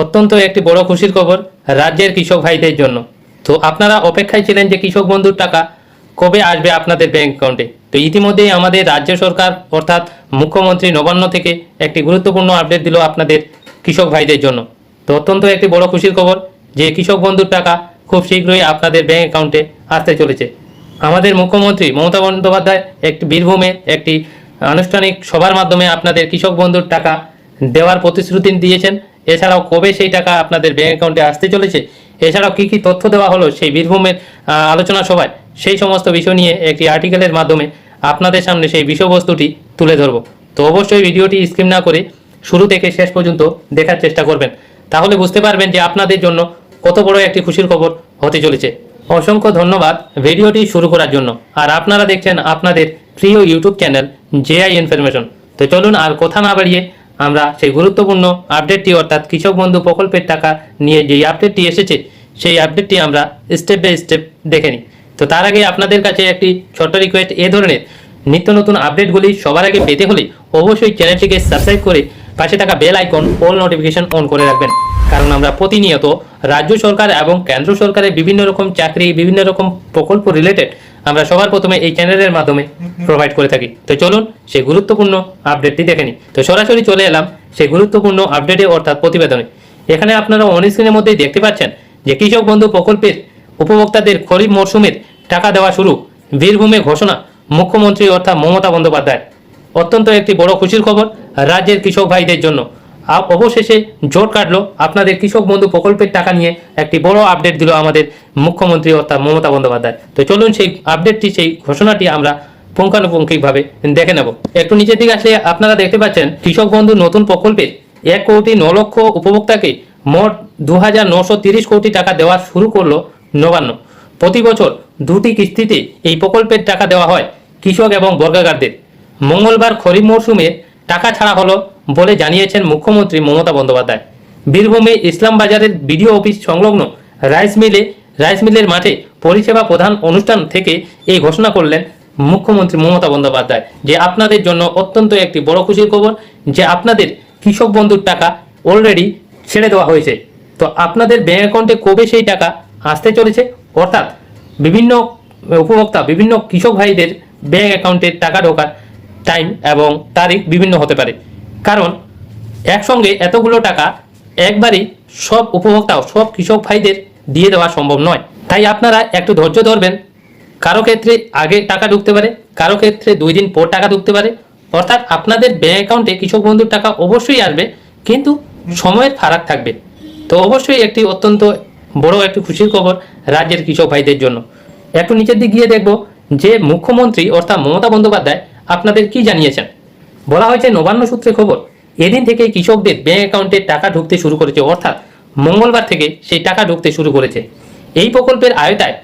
অত্যন্ত একটি বড় খুশির খবর রাজ্যের কৃষক ভাইদের জন্য। তো আপনারা অপেক্ষায় ছিলেন যে কৃষক বন্ধুর টাকা কবে আসবে আপনাদের ব্যাংক অ্যাকাউন্টে। তো ইতিমধ্যেই আমাদের রাজ্য সরকার অর্থাৎ মুখ্যমন্ত্রী নবান্ন থেকে একটি গুরুত্বপূর্ণ আপডেট দিল আপনাদের কৃষক ভাইদের জন্য। তো অত্যন্ত একটি বড় খুশির খবর যে কৃষক বন্ধুর টাকা খুব শীঘ্রই আপনাদের ব্যাংক অ্যাকাউন্টে আসতে চলেছে। আমাদের মুখ্যমন্ত্রী মমতা বন্দ্যোপাধ্যায় একটি বীরভূমে একটি আনুষ্ঠানিক সভার মাধ্যমে আপনাদের কৃষক বন্ধুর টাকা দেওয়ার প্রতিশ্রুতি দিয়েছেন। এছাড়াও কবে সেই টাকা আপনাদের ব্যাঙ্ক অ্যাকাউন্টে আসতে চলেছে? এছাড়াও কী কী তথ্য দেওয়া হলো সেই বীরভূমের আলোচনা সভায়? সেই সমস্ত বিষয় নিয়ে একটি আর্টিকেলের মাধ্যমে আপনাদের সামনে সেই বিষয়বস্তুটি তুলে ধরব। তো অবশ্যই ভিডিওটি স্ক্রিন না করে শুরু থেকে শেষ পর্যন্ত দেখার চেষ্টা করবেন। তাহলে বুঝতে পারবেন যে আপনাদের জন্য কত বড় একটি খুশির খবর হতে চলেছে। অসংখ্য ধন্যবাদ ভিডিওটি শুরু করার জন্য। আর আপনারা দেখছেন আপনাদের প্রিয় ইউটিউব চ্যানেল জেআই ইনফরমেশন তো চলুন আর কথা না বাড়িয়ে আমরা সেই গুরুত্বপূর্ণ আপডেটটি অর্থাৎ কৃষক বন্ধু প্রকল্পের টাকা নিয়ে যেই আপডেটটি এসেছে, সেই আপডেটটি আমরা স্টেপ বাই স্টেপ দেখে নিই। তো তার আগে আপনাদের কাছে একটি ছোট্ট রিকোয়েস্ট এ ধরনের নিত্য নতুন আপডেটগুলি সবার আগে পেতে হলে অবশ্যই চ্যানেলটিকে সাবস্ক্রাইব করে পাশে থাকা bell icon all notification on করে রাখবেন। কারণ আমরা প্রতিনিয়ত রাজ্য সরকার এবং কেন্দ্র সরকারের বিভিন্ন রকম চাকরি, বিভিন্ন রকম প্রকল্প রিলেটেড আমরা সবার প্রথমে এই চ্যানেলের মাধ্যমে প্রোভাইড করে থাকি। তো চলুন সেই গুরুত্বপূর্ণ আপডেটটি দেখে নিই। তো সরাসরি চলে এলাম সেই গুরুত্বপূর্ণ আপডেটে অর্থাৎ প্রতিবেদনে। এখানে আপনারা অন মধ্যেই দেখতে পাচ্ছেন যে কৃষক বন্ধু প্রকল্পের উপভোক্তাদের খরিফ মরশুমের টাকা দেওয়া শুরু। বীরভূমে ঘোষণা, মুখ্যমন্ত্রী অর্থাৎ মমতা বন্দ্যোপাধ্যায়। অত্যন্ত একটি বড় খুশির খবর রাজ্যের কৃষক ভাইদের জন্য। অবশেষে জোট কাটলো আপনাদের কৃষক বন্ধু প্রকল্পের টাকা নিয়ে একটি বড় আপডেট দিল আমাদের মুখ্যমন্ত্রী অর্থাৎ মমতা বন্দ্যোপাধ্যায়। তো চলুন সেই আপডেটটি সেই ঘোষণাটি আমরা পুঙ্খানুপুঙ্খিকভাবে দেখে নেব। একটু নিচের দিকে আসলে আপনারা দেখতে পাচ্ছেন, কৃষক বন্ধু নতুন প্রকল্পে এক কোটি ন লক্ষ উপভোক্তাকে মোট দু কোটি টাকা দেওয়া শুরু করল নবান্ন। প্রতি বছর দুটি কিস্তিতে এই প্রকল্পের টাকা দেওয়া হয় কৃষক এবং বর্গাকারদের। মঙ্গলবার খরিফ মরশুমে টাকা ছাড়া হলো বলে জানিয়েছেন মুখ্যমন্ত্রী মমতা বন্দ্যোপাধ্যায়। বীরভূমে ইসলাম বাজারের বিডিও অফিস সংলগ্ন রাইস মিলে রাইস মিলের মাঠে পরিষেবা প্রধান অনুষ্ঠান থেকে এই ঘোষণা করলেন মুখ্যমন্ত্রী মমতা বন্দ্যোপাধ্যায়, যে আপনাদের জন্য অত্যন্ত একটি বড় খুশির খবর, যে আপনাদের কৃষক বন্ধুর টাকা অলরেডি ছেড়ে দেওয়া হয়েছে। তো আপনাদের ব্যাঙ্ক অ্যাকাউন্টে কবে সেই টাকা আসতে চলেছে? অর্থাৎ বিভিন্ন উপভোক্তা, বিভিন্ন কৃষক ভাইদের ব্যাঙ্ক অ্যাকাউন্টে টাকা ঢোকার টাইম এবং তারিখ বিভিন্ন হতে পারে। কারণ একসঙ্গে এতগুলো টাকা একবারই সব উপভোক্তা, সব কৃষক ভাইদের দিয়ে দেওয়া সম্ভব নয়। তাই আপনারা একটু ধৈর্য ধরবেন। কারও ক্ষেত্রে আগে টাকা ঢুকতে পারে, কারও ক্ষেত্রে দুই দিন পর টাকা ঢুকতে পারে। অর্থাৎ আপনাদের ব্যাঙ্ক অ্যাকাউন্টে কৃষক বন্ধুর টাকা অবশ্যই আসবে, কিন্তু সময়ের ফারাক থাকবে। তো অবশ্যই একটি অত্যন্ত বড় একটি খুশির খবর রাজ্যের কৃষক ভাইদের জন্য। একটু নিচের দিক গিয়ে দেখব যে মুখ্যমন্ত্রী অর্থাৎ মমতা বন্দ্যোপাধ্যায় আপনাদের কি জানিয়েছেন? বলা হয়েছে নবান্ন সূত্রে খবর, এদিন থেকে কৃষকদের ব্যাঙ্ক অ্যাকাউন্টে টাকা ঢুকতে শুরু করেছে, অর্থাৎ মঙ্গলবার থেকে সেই টাকা ঢুকতে শুরু করেছে। এই প্রকল্পের আয়তায়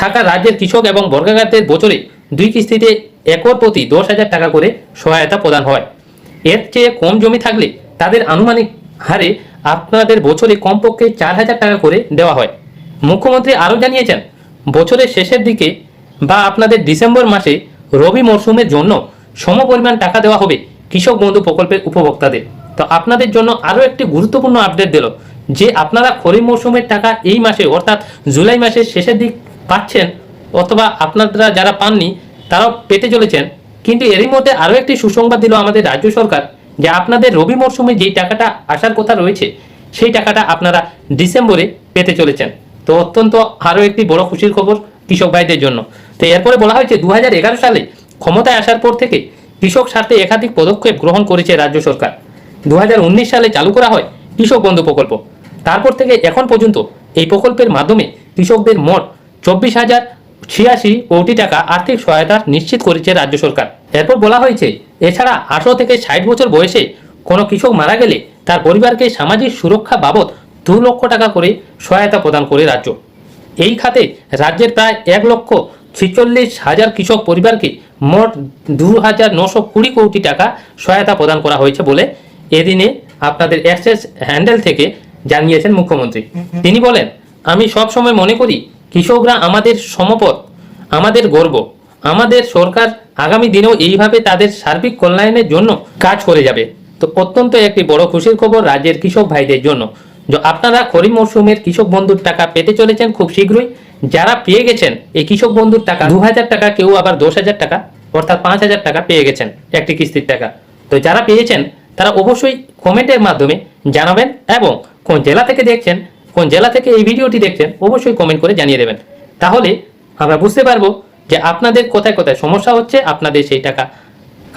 থাকা রাজ্যের কৃষক এবং বর্গাকারদের বছরে দুই কিস্তিতে একর প্রতি দশ হাজার টাকা করে সহায়তা প্রদান হয়। এর চেয়ে কম জমি থাকলে তাদের আনুমানিক হারে আপনাদের বছরে কমপক্ষে চার হাজার টাকা করে দেওয়া হয়। মুখ্যমন্ত্রী আরও জানিয়েছেন, বছরের শেষের দিকে বা আপনাদের ডিসেম্বর মাসে রবি মরশুমের জন্য সমপরিমাণ টাকা দেওয়া হবে কৃষক বন্ধু প্রকল্পের উপভোক্তাদের। তো আপনাদের জন্য আরও একটি গুরুত্বপূর্ণ আপডেট দিল যে আপনারা খরিফ মরশুমের টাকা এই মাসে অর্থাৎ জুলাই মাসের শেষের দিক পাচ্ছেন অথবা আপনারা যারা পাননি, তারাও পেতে চলেছেন। কিন্তু এরই মধ্যে আরও একটি সুসংবাদ দিল আমাদের রাজ্য সরকার যে আপনাদের রবি মরশুমে যেই টাকাটা আসার কথা রয়েছে, সেই টাকাটা আপনারা ডিসেম্বরে পেতে চলেছেন। তো অত্যন্ত আরও একটি বড় খুশির খবর কৃষক ভাইদের জন্য। তো এরপরে বলা হয়েছে দু হাজার এগারো সালে ক্ষমতায় আসার পর থেকে কৃষক স্বার্থে একাধিক পদক্ষেপ গ্রহণ করেছে রাজ্য সরকার। দু হাজার উনিশ সালে চালু করা হয় কৃষক বন্ধু প্রকল্প। তারপর থেকে এখন পর্যন্ত এই প্রকল্পের মাধ্যমে কৃষকদের মোট চব্বিশ হাজার ছিয়াশি কোটি টাকা আর্থিক সহায়তা নিশ্চিত করেছে রাজ্য সরকার। এরপর বলা হয়েছে, এছাড়া আঠারো থেকে ষাট বছর বয়সে কোনো কৃষক মারা গেলে তার পরিবারকে সামাজিক সুরক্ষা বাবদ দু লক্ষ টাকা করে সহায়তা প্রদান করে রাজ্য। এই খাতে রাজ্যের প্রায় এক লক্ষ ছিচল্লিশ হাজার কৃষক পরিবারকে মোট দু হাজার নশো কুড়ি কোটি টাকা সহায়তা প্রদান করা হয়েছে বলে এদিনে আপনাদের অ্যাক্সেস হ্যান্ডেল থেকে জানিয়েছেন মুখ্যমন্ত্রী। তিনি বলেন, আমি সব সময় মনে করি কৃষকরা আমাদের সমপদ আমাদের গর্ব, আমাদের সরকার আগামী দিনেও এইভাবে তাদের সার্বিক কল্যাণের জন্য কাজ করে যাবে। তো অত্যন্ত একটি বড় খুশির খবর রাজ্যের কৃষক ভাইদের জন্য। আপনারা খরিফ মরশুমের কৃষক বন্ধুর টাকা পেতে চলেছেন খুব শীঘ্রই। যারা পেয়ে গেছেন, এই কৃষক বন্ধুর টাকা দু হাজার টাকা, কেউ আবার দশ হাজার টাকা, অর্থাৎ পাঁচ হাজার টাকা পেয়ে গেছেন একটি কিস্তির টাকা। তো যারা পেয়েছেন, তারা অবশ্যই কমেন্টের মাধ্যমে জানাবেন এবং কোন জেলা থেকে দেখছেন কোন জেলা থেকে এই ভিডিওটি দেখছেন অবশ্যই কমেন্ট করে জানিয়ে দেবেন। তাহলে আমরা বুঝতে পারব যে আপনাদের কোথায় কোথায় সমস্যা হচ্ছে, আপনাদের সেই টাকা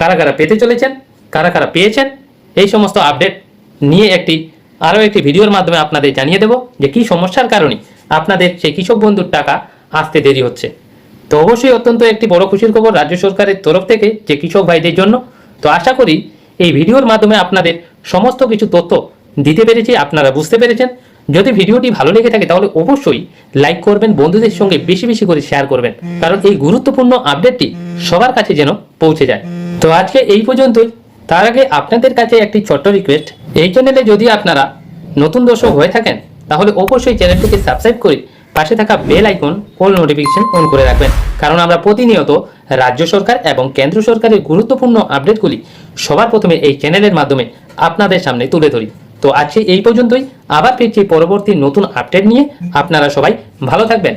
কারা কারা পেতে চলেছেন, কারা কারা পেয়েছেন, এই সমস্ত আপডেট নিয়ে একটি, আরও একটি ভিডিওর মাধ্যমে আপনাদের জানিয়ে দেব যে কী সমস্যার কারণে আপনাদের সেই কৃষক বন্ধুর টাকা আসতে দেরি হচ্ছে। তো অবশ্যই অত্যন্ত একটি বড় খুশির খবর রাজ্য সরকারের তরফ থেকে যে কৃষক ভাইদের জন্য। তো আশা করি এই ভিডিওর মাধ্যমে আপনাদের সমস্ত কিছু তথ্য দিতে পেরেছি, আপনারা বুঝতে পেরেছেন। যদি ভিডিওটি ভালো লেগে থাকে তাহলে অবশ্যই লাইক করবেন, বন্ধুদের সঙ্গে বেশি বেশি করে শেয়ার করবেন। কারণ এই গুরুত্বপূর্ণ আপডেটটি সবার কাছে যেন পৌঁছে যায়। তো আজকে এই পর্যন্তই। তার আগে আপনাদের কাছে একটি ছোট্ট রিকোয়েস্ট এই চ্যানেলে যদি আপনারা নতুন দর্শক হয়ে থাকেন, তাহলে অবশ্যই চ্যানেলটিকে সাবস্ক্রাইব করে পাশে থাকা bell icon all notification on করে রাখবেন। কারণ আমরা প্রতিনিয়ত রাজ্য সরকার এবং কেন্দ্র সরকারের গুরুত্বপূর্ণ আপডেটগুলি সবার প্রথমে এই চ্যানেলের মাধ্যমে আপনাদের সামনে তুলে ধরি। তো আজকে এই পর্যন্তই। আবার ফিরছি পরবর্তী নতুন আপডেট নিয়ে। আপনারা সবাই ভালো থাকবেন।